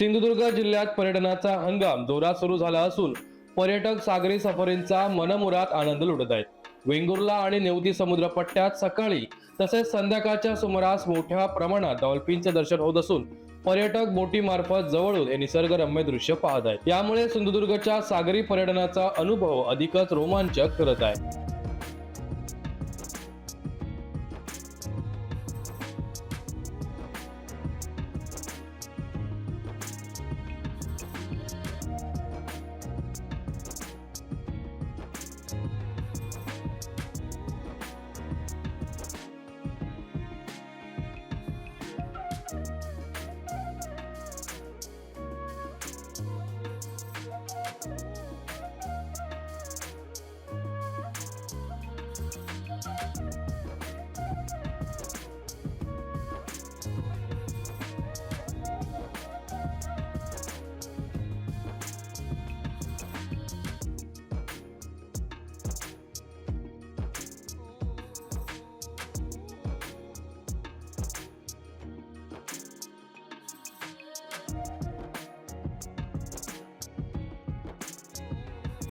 सिंधुदुर्ग जिल्ह्यात पर्यटनाचा हंगाम जोरात सुरू झाला असून पर्यटक सागरी सफारींचा मनमुरात आनंद लुटत आहेत. वेंगुर्ला आणि नेवती समुद्र पट्ट्यात सकाळी तसेच संध्याकाळच्या सुमारास मोठ्या प्रमाणात डॉल्फिनचे दर्शन होत असून पर्यटक बोटीमार्फत जवळून हे निसर्गरम्य दृश्य पाहत आहेत. यामुळे सिंधुदुर्गच्या सागरी पर्यटनाचा अनुभव अधिकच रोमांचक करत आहे.